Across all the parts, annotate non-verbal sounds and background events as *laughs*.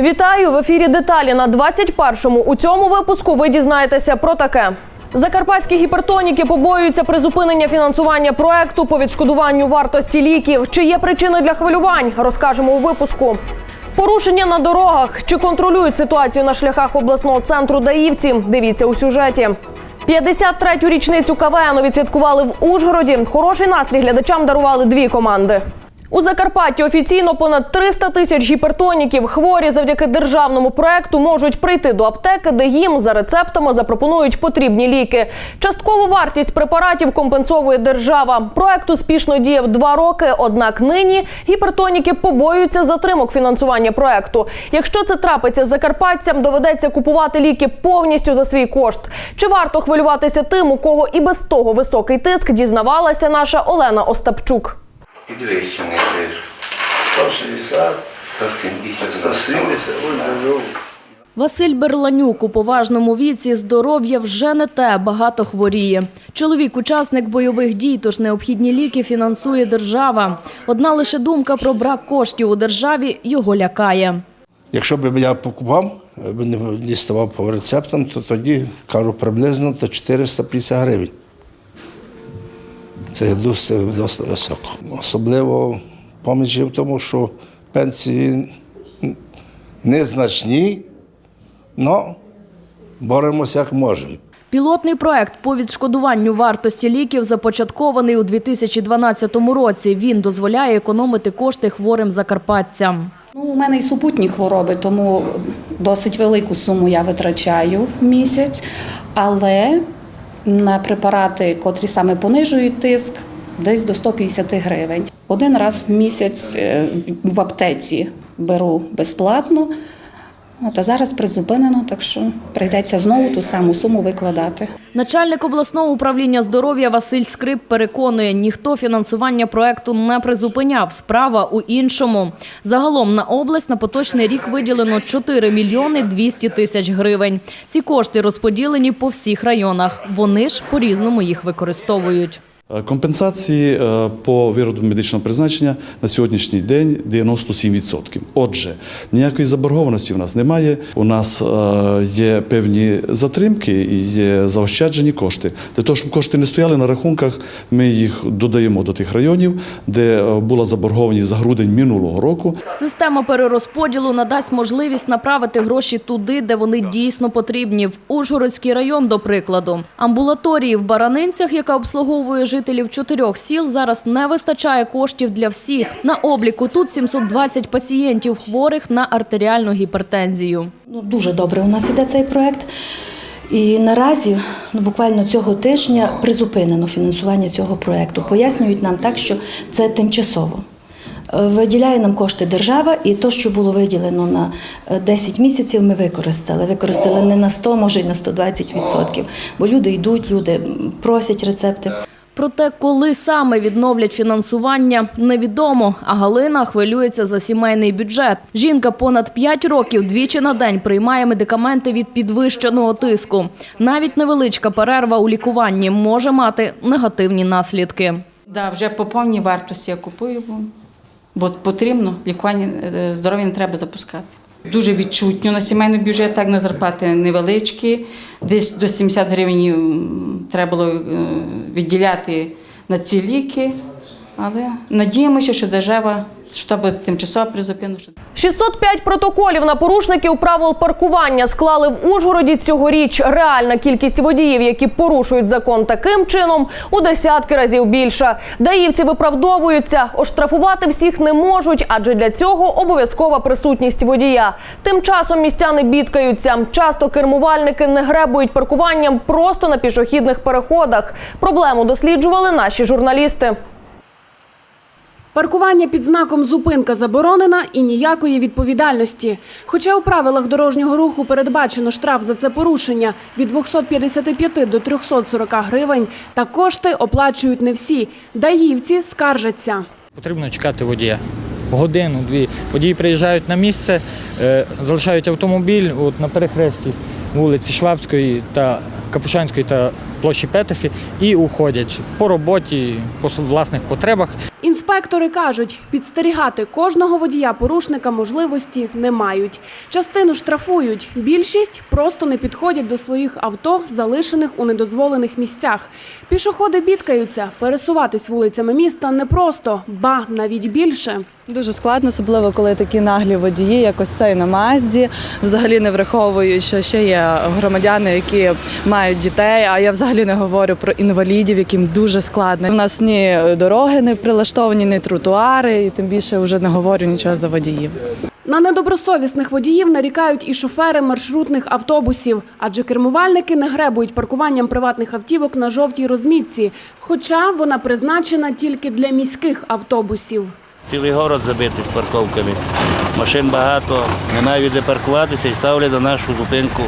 Вітаю в ефірі. Деталі на 21-му. У цьому випуску ви дізнаєтеся про таке. Закарпатські гіпертоніки побоюються призупинення фінансування проекту по відшкодуванню вартості ліків. Чи є причини для хвилювань? Розкажемо у випуску. Порушення на дорогах. Чи контролюють ситуацію на шляхах обласного центру Даївці? Дивіться у сюжеті. 53-ю річницю КВН відсвяткували в Ужгороді. Хороший настрій глядачам дарували дві команди. У Закарпатті офіційно понад 300 тисяч гіпертоніків. Хворі завдяки державному проекту можуть прийти до аптеки, де їм за рецептами запропонують потрібні ліки. Часткову вартість препаратів компенсовує держава. Проект успішно діяв два роки. Однак нині гіпертоніки побоюються затримок фінансування проекту. Якщо це трапиться закарпатцям, доведеться купувати ліки повністю за свій кошт. Чи варто хвилюватися тим, у кого і без того високий тиск, дізнавалася наша Олена Остапчук. Підвищений тиск 160, 170 170, ой, здорово. Василь Берланюк у поважному віці здоров'я вже не те, багато хворіє. Чоловік учасник бойових дій, тож необхідні ліки фінансує держава. Одна лише думка про брак коштів у державі його лякає. Якщо б я покупав, не діставав по рецептам, то тоді, кажу, приблизно то 450 гривень. Це досить, досить високо. Особливо поміч в тому, що пенсії незначні, але боремося як можемо. Пілотний проект по відшкодуванню вартості ліків започаткований у 2012 році. Він дозволяє економити кошти хворим закарпатцям. Ну, у мене і супутні хвороби, тому досить велику суму я витрачаю в місяць. Але на препарати, котрі саме понижують тиск, десь до 150 гривень. Один раз в місяць е, в аптеці беру безплатно. От, а зараз призупинено, так що прийдеться знову ту саму суму викладати. Начальник обласного управління здоров'я Василь Скрип переконує, ніхто фінансування проекту не призупиняв. Справа у іншому. Загалом на область на поточний рік виділено 4 мільйони 200 тисяч гривень. Ці кошти розподілені по всіх районах. Вони ж по-різному їх використовують. Е, Компенсації е, по вироду медичного призначення на сьогоднішній день 97%. Отже, ніякої заборгованості в нас немає. У нас е, є певні затримки і є заощаджені кошти. Для того, щоб кошти не стояли на рахунках, ми їх додаємо до тих районів, де була заборгованість за грудень минулого року. Система перерозподілу надасть можливість направити гроші туди, де вони дійсно потрібні. В Ужгородський район, до прикладу. Амбулаторії в Баранинцях, яка обслуговує жителів чотирьох сіл, зараз не вистачає коштів для всіх. На обліку тут 720 пацієнтів хворих на артеріальну гіпертензію. Ну, дуже добре у нас іде цей проект. І наразі, ну буквально цього тижня, призупинено фінансування цього проекту. Пояснюють нам так, що це тимчасово. Е, Виділяє нам кошти держава, і то, що було виділено на е, 10 місяців, ми використали. Використали не на 100, може й на 120 відсотків. Бо люди йдуть, люди просять рецепти. Проте, коли саме відновлять фінансування, невідомо. А Галина хвилюється за сімейний бюджет. Жінка понад 5 років двічі на день приймає медикаменти від підвищеного тиску. Навіть невеличка перерва у лікуванні може мати негативні наслідки. Да, вже по повній вартості я купую, бо, потрібно лікування е, здоров'я не треба запускати. Дуже відчутно на сімейний бюджет, так на зарплати невеличкі. Десь до 70 гривень треба було е, відділяти на ці ліки. Але надіємося, що держава щоб тимчасово призупинила. що 605 протоколів на порушників правил паркування склали в Ужгороді цьогоріч. Реальна кількість водіїв, які порушують закон таким чином, у десятки разів більша. Даївці виправдовуються, оштрафувати всіх не можуть, адже для цього обов'язкова присутність водія. Тим часом містяни бідкаються. Часто кермувальники не гребують паркуванням просто на пішохідних переходах. Проблему досліджували наші журналісти. Паркування під знаком «Зупинка заборонена» і ніякої відповідальності. Хоча у правилах дорожнього руху передбачено штраф за це порушення від 255 до 340 гривень, та кошти оплачують не всі. Даївці скаржаться. Потрібно чекати водія. Годину-дві. Водії приїжджають на місце, е, залишають автомобіль на перехресті вулиці Швабської та Капушанської та площі Петефі і уходять по роботі, по власних потребах. Інспектор Інспектори кажуть, підстерігати кожного водія-порушника можливості не мають. Частину штрафують, більшість просто не підходять до своїх авто, залишених у недозволених місцях. Пішоходи бідкаються, пересуватись вулицями міста непросто, ба навіть більше. Дуже складно, особливо коли такі наглі водії, як ось цей на Мазді, взагалі не враховують, що ще є громадяни, які мають дітей. А я взагалі не говорю про інвалідів, яким дуже складно. У нас ні дороги не прилаштовані, ні тротуари, і тим більше вже не говорю нічого за водіїв. На недобросовісних водіїв нарікають і шофери маршрутних автобусів, адже кермувальники не гребують паркуванням приватних автівок на жовтій розмітці, хоча вона призначена тільки для міських автобусів. Цілий город забитий з парковками. Машин багато, немає де паркуватися і ставлять на нашу зупинку.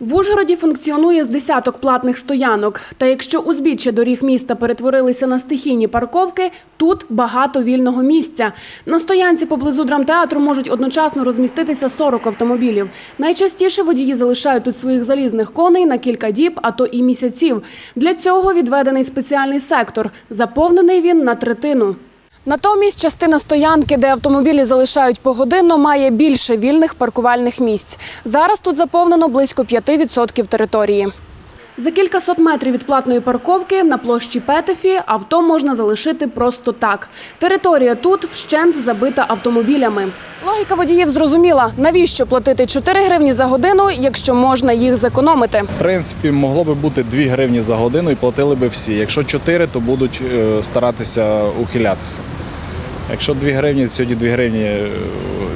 В Ужгороді функціонує з десяток платних стоянок. Та якщо узбіччя доріг міста перетворилися на стихійні парковки, тут багато вільного місця. На стоянці поблизу драмтеатру можуть одночасно розміститися 40 автомобілів. Найчастіше водії залишають тут своїх залізних коней на кілька діб, а то і місяців. Для цього відведений спеціальний сектор. Заповнений він на третину. Натомість частина стоянки, де автомобілі залишають погодинно, має більше вільних паркувальних місць. Зараз тут заповнено близько 5% території. За кількасот метрів від платної парковки на площі Петефі авто можна залишити просто так. Територія тут вщент забита автомобілями. Логіка водіїв зрозуміла, навіщо платити 4 гривні за годину, якщо можна їх зекономити. В принципі, могло би бути 2 гривні за годину і платили би всі. Якщо 4, то будуть е, старатися ухилятися. Якщо 2 гривні, сьогодні 2 гривні, е,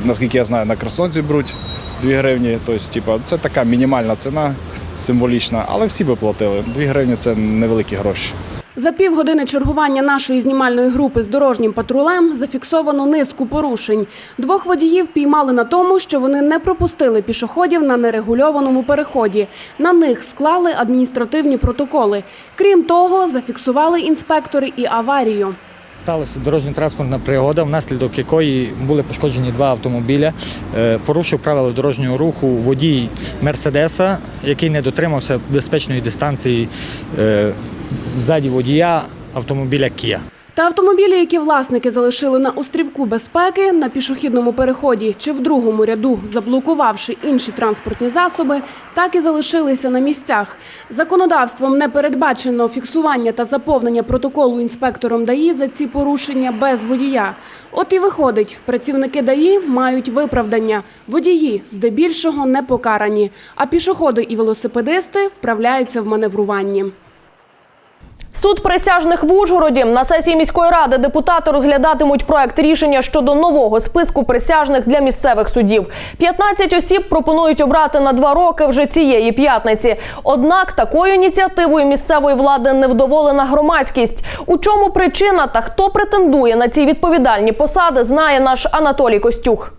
наскільки я знаю, на Красонці беруть 2 гривні. Тобто, типу, це така мінімальна ціна, символічна, але всі би платили. 2 гривні це невеликі гроші. За півгодини чергування нашої знімальної групи з дорожнім патрулем зафіксовано низку порушень. Двох водіїв піймали на тому, що вони не пропустили пішоходів на нерегульованому переході. На них склали адміністративні протоколи. Крім того, зафіксували інспектори і аварію. Сталася дорожньо-транспортна пригода, внаслідок якої були пошкоджені два автомобіля. Е, Порушив правила дорожнього руху водій Мерседеса, який не дотримався безпечної дистанції е, ззаді водія автомобіля Кія. Та автомобілі, які власники залишили на острівку безпеки, на пішохідному переході чи в другому ряду, заблокувавши інші транспортні засоби, так і залишилися на місцях. Законодавством не передбачено фіксування та заповнення протоколу інспектором ДАІ за ці порушення без водія. От і виходить, працівники ДАІ мають виправдання. Водії здебільшого не покарані, а пішоходи і велосипедисти вправляються в маневруванні. Суд присяжних в Ужгороді на сесії міської ради депутати розглядатимуть проект рішення щодо нового списку присяжних для місцевих судів. 15 осіб пропонують обрати на два роки вже цієї п'ятниці. Однак такою ініціативою місцевої влади невдоволена громадськість. У чому причина та хто претендує на ці відповідальні посади, знає наш Анатолій Костюх.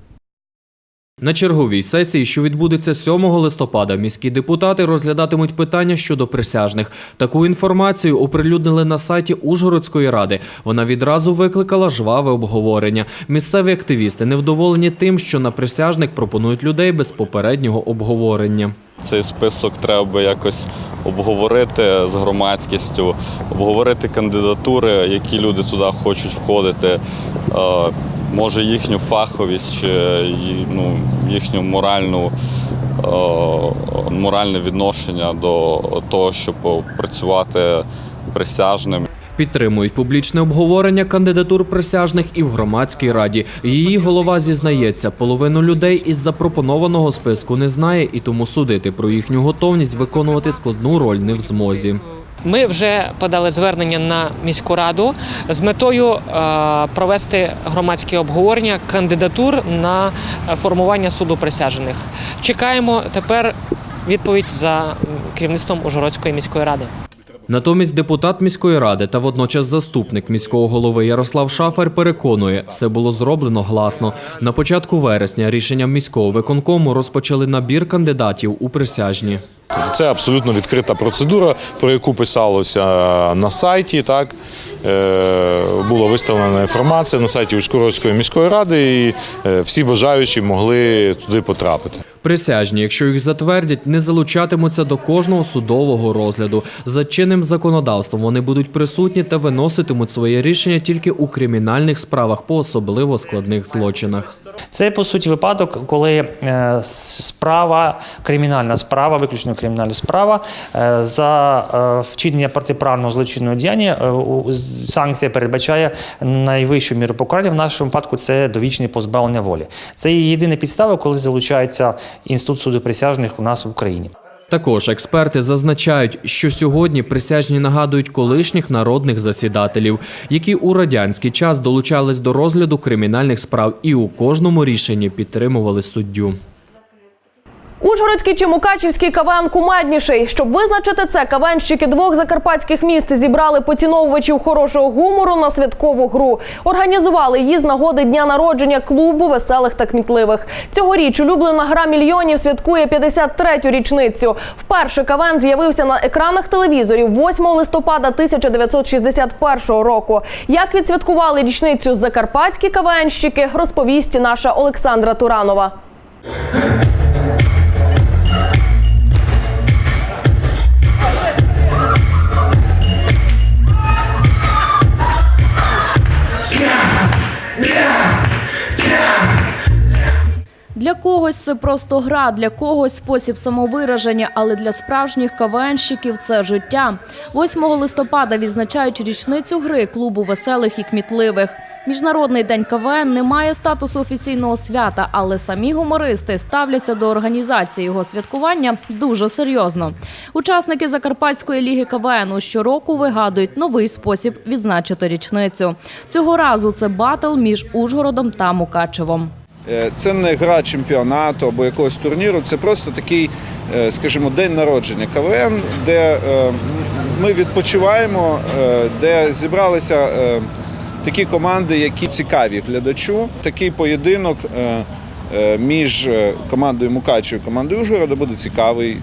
На черговій сесії, що відбудеться 7 листопада, міські депутати розглядатимуть питання щодо присяжних. Таку інформацію оприлюднили на сайті Ужгородської ради. Вона відразу викликала жваве обговорення. Місцеві активісти невдоволені тим, що на присяжних пропонують людей без попереднього обговорення. Цей список треба якось обговорити з громадськістю, обговорити кандидатури, які люди туди хочуть входити. Може їхню фаховість чи ну, їхню моральну, е, моральне відношення до того, щоб працювати присяжним. Підтримують публічне обговорення кандидатур присяжних і в громадській раді. Її голова зізнається, половину людей із запропонованого списку не знає, і тому судити про їхню готовність виконувати складну роль не в змозі. Ми вже подали звернення на міську раду з метою е, провести громадське обговорення кандидатур на формування суду присяжених. Чекаємо тепер відповідь за керівництвом Ужгородської міської ради. Натомість депутат міської ради та водночас заступник міського голови Ярослав Шафер переконує, все було зроблено гласно. На початку вересня рішенням міського виконкому розпочали набір кандидатів у присяжні. Це абсолютно відкрита процедура, про яку писалося на сайті. Так Е, була виставлена інформація на сайті Ужгородської міської ради, і е, всі бажаючі могли туди потрапити. Присяжні, якщо їх затвердять, не залучатимуться до кожного судового розгляду. За чинним законодавством вони будуть присутні та виноситимуть своє рішення тільки у кримінальних справах по особливо складних злочинах. Це по суті випадок, коли е, справа, кримінальна справа, виключно кримінальна справа е, за е, вчинення протиправного злочинного діяння. Санкція передбачає найвищу міру покарання. В нашому випадку це довічне позбавлення волі. Це єдина підстава, коли залучається інститут суду присяжних у нас в Україні. Також експерти зазначають, що сьогодні присяжні нагадують колишніх народних засідателів, які у радянський час долучались до розгляду кримінальних справ і у кожному рішенні підтримували суддю. Ужгородський чи Мукачівський КВН кумедніший. Щоб визначити це, КВНщики двох закарпатських міст зібрали поціновувачів хорошого гумору на святкову гру. Організували її з нагоди дня народження клубу веселих та кмітливих. Цьогоріч улюблена гра мільйонів святкує 53-ю річницю. Вперше КВН з'явився на екранах телевізорів 8 листопада 1961 року. Як відсвяткували річницю закарпатські КВНщики, розповість наша Олександра Туранова. Для когось це просто гра, для когось спосіб самовираження, але для справжніх КВНщиків це життя. 8 листопада відзначають річницю гри клубу веселих і кмітливих. Міжнародний день КВН не має статусу офіційного свята, але самі гумористи ставляться до організації його святкування дуже серйозно. Учасники Закарпатської ліги КВН щороку вигадують новий спосіб відзначити річницю. Цього разу це батл між Ужгородом та Мукачевом. Е, Це не гра чемпіонату або якогось турніру, це просто такий, е, скажімо, день народження КВН, де е, ми відпочиваємо, де зібралися такі команди, які цікаві глядачу. Такий поєдинок між командою Мукачева і командою Ужгорода буде цікавий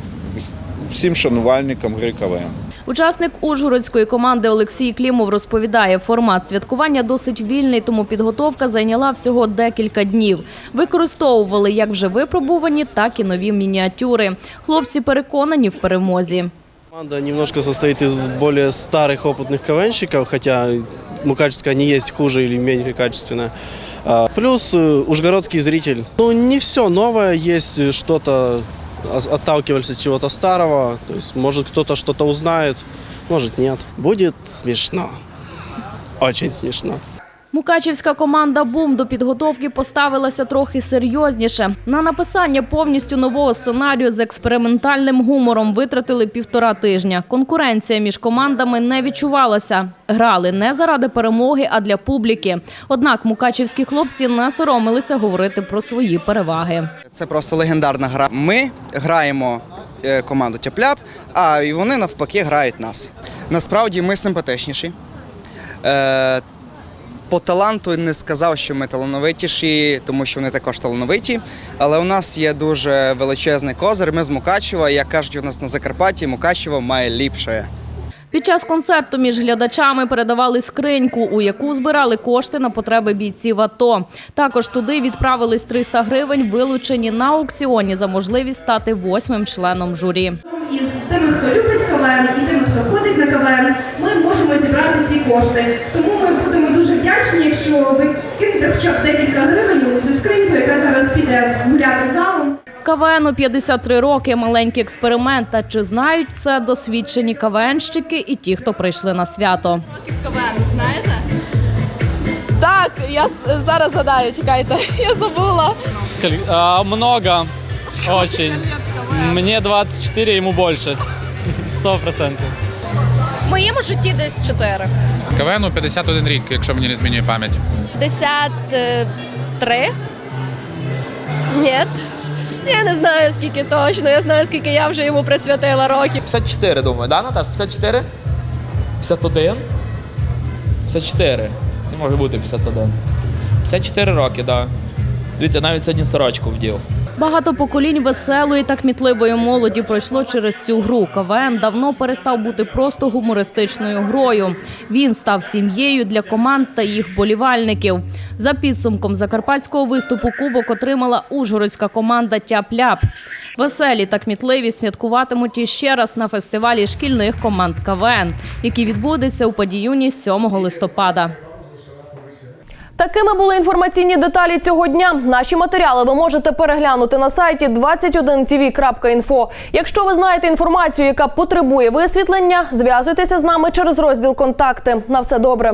всім шанувальникам гри КВН. Учасник ужгородської команди Олексій Клімов розповідає, формат святкування досить вільний, тому підготовка зайняла всього декілька днів. Використовували як вже випробувані, так і нові мініатюри. Хлопці переконані в перемозі. Команда немножко состоит из более старых опытных КВНщиков, хотя Мукачевская не есть хуже или менее качественная. А, Плюс э, ужгородский зритель. Ну, не все новое, есть э, что-то, ос- отталкивались от чего-то старого. То есть, может, кто-то что-то узнает, может, нет. Будет смешно. Очень смешно. Мукачівська команда Бум до підготовки поставилася трохи серйозніше. На написання повністю нового сценарію з експериментальним гумором витратили півтора тижня. Конкуренція між командами не відчувалася. Грали не заради перемоги, а для публіки. Однак мукачівські хлопці не соромилися говорити про свої переваги. Це просто легендарна гра. Ми граємо е, команду Тяпляп, а і вони навпаки грають нас. Насправді ми симпатичніші. По таланту не сказав, що ми талановитіші, тому що вони також талановиті. Але у нас є дуже величезний козир. Ми з Мукачева. Як кажуть, у нас на Закарпатті Мукачево має ліпше. Під час концерту між глядачами передавали скриньку, у яку збирали кошти на потреби бійців АТО. Також туди відправились 300 гривень, вилучені на аукціоні за можливість стати восьмим членом журі. із тими, хто любить КВН і тими, хто ходить на КВН, ми можемо зібрати ці кошти. Тому ми будемо дуже вдячні, якщо ви кинете хоча б декілька гривень у цю скриньку, яка зараз піде гуляти залом. КВНу 53 роки, маленький експеримент. Та чи знають це досвідчені КВНщики і ті, хто прийшли на свято? КВН, знаєте? Так, я зараз згадаю, чекайте, *laughs* я забула. много. Очень. Мне 24, ему больше. *laughs* Сто процентов. В моєму житті десь 4. КВНу 51 рік, якщо мені не змінює пам'ять. 53? Ні. Я не знаю, скільки точно. Я знаю, скільки я вже йому присвятила років. 54, думаю, да, Наташ? 54? 51? 54. Не може бути 51. 54 роки, так. Да. Дивіться, навіть сьогодні сорочку вдів. Багато поколінь веселої та кмітливої молоді пройшло через цю гру. КВН давно перестав бути просто гумористичною грою. Він став сім'єю для команд та їх болівальників. За підсумком закарпатського виступу кубок отримала ужгородська команда Тяп-ляп. Веселі та кмітливі святкуватимуть іще раз на фестивалі шкільних команд КВН, який відбудеться у Падіюні 7 листопада. Такими були інформаційні деталі цього дня. Наші матеріали ви можете переглянути на сайті 21tv.info. Якщо ви знаєте інформацію, яка потребує висвітлення, зв'язуйтеся з нами через розділ Контакти. На все добре.